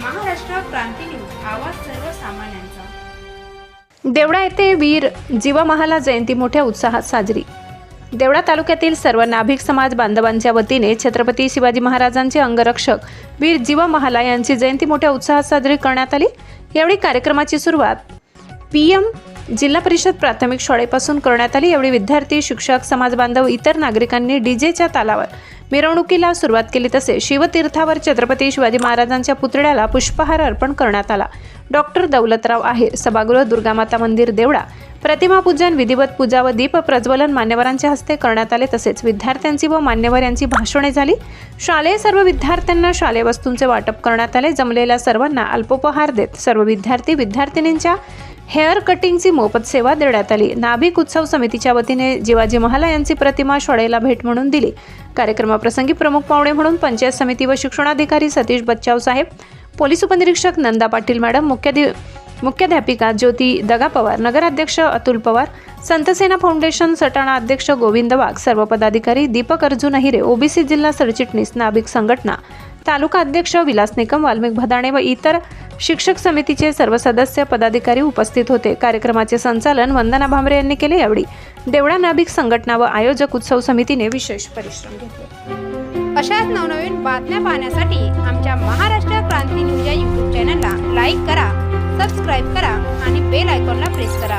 क्रांती news आवाज सर्वसामान्यांचा. देवळा येथे वीर जीवा महाला जयंती मोठ्या उत्साहात साजरी. देवळा तालुक्यातील सर्व नाभिक समाज बांधवांच्या वतीने छत्रपती शिवाजी महाराजांचे अंगरक्षक वीर जीवा महाला यांची जयंती मोठ्या उत्साहात साजरी करण्यात आली. यावेळी कार्यक्रमाची सुरुवात पी एम जिल्हा परिषद प्राथमिक शाळेपासून करण्यात आली. यावेळी विद्यार्थी शिक्षक समाज बांधव इतर नागरिकांनी डीजेच्या तालावर मिरवणुकीला सुरुवात केली तसे शिवतीर्थावर छत्रपती शिवाजी महाराजांच्या पुतळ्याला पुष्पहार अर्पण करण्यात आला. डॉक्टर दौलतराव आहेर सभागृह दुर्गामाता मंदिर देवळा. प्रतिमा पूजन विधिवत पूजा व दीप प्रज्वलन मान्यवरांच्या हस्ते करण्यात आले तसेच विद्यार्थ्यांची व मान्यवर यांची भाषणे झाली. शालेय सर्व विद्यार्थ्यांना शालेय वस्तूंचे वाटप करण्यात आले. जमलेल्या सर्वांना अल्पोपहार देत सर्व विद्यार्थी विद्यार्थिनींच्या हेअर कटिंगची मोफत सेवा देण्यात आली. नाभिक उत्सव समितीच्या वतीने जिवाजी महाला यांची प्रतिमा शाळेला भेट म्हणून दिली. कार्यक्रमाप्रसंगी प्रमुख पाहुणे म्हणून पंचायत समिती व शिक्षणाधिकारी सतीश बच्चाव साहेब पोलीस उपनिरीक्षक नंदा पाटील मॅडम मुख्याधि मुख्याध्यापिका ज्योती दगा पवार नगराध्यक्ष अतुल पवार संतसेना फाउंडेशन सटाणा अध्यक्ष गोविंद वाघ सर्व पदाधिकारी दीपक अर्जुन अहिरे ओबीसी जिल्हा सरचिटणीस नाभिक संघटना तालुका अध्यक्ष विलास निकम वाल्मिक भदाणे व इतर शिक्षक समितीचे सर्व सदस्य पदाधिकारी उपस्थित होते. कार्यक्रमाचे संचालन वंदना भांबरे यांनी केले यावेळी. देवळा नाभिक संघटना व आयोजक उत्सव समितीने विशेष परिश्रम घेतले. अशाच नवनवीन बातम्या पाहण्यासाठी आमच्या महाराष्ट्र क्रांती न्यूज या यूट्यूब चॅनलला लाईक करा सबस्क्राईब करा आणि बेल आयकॉनला प्रेस करा.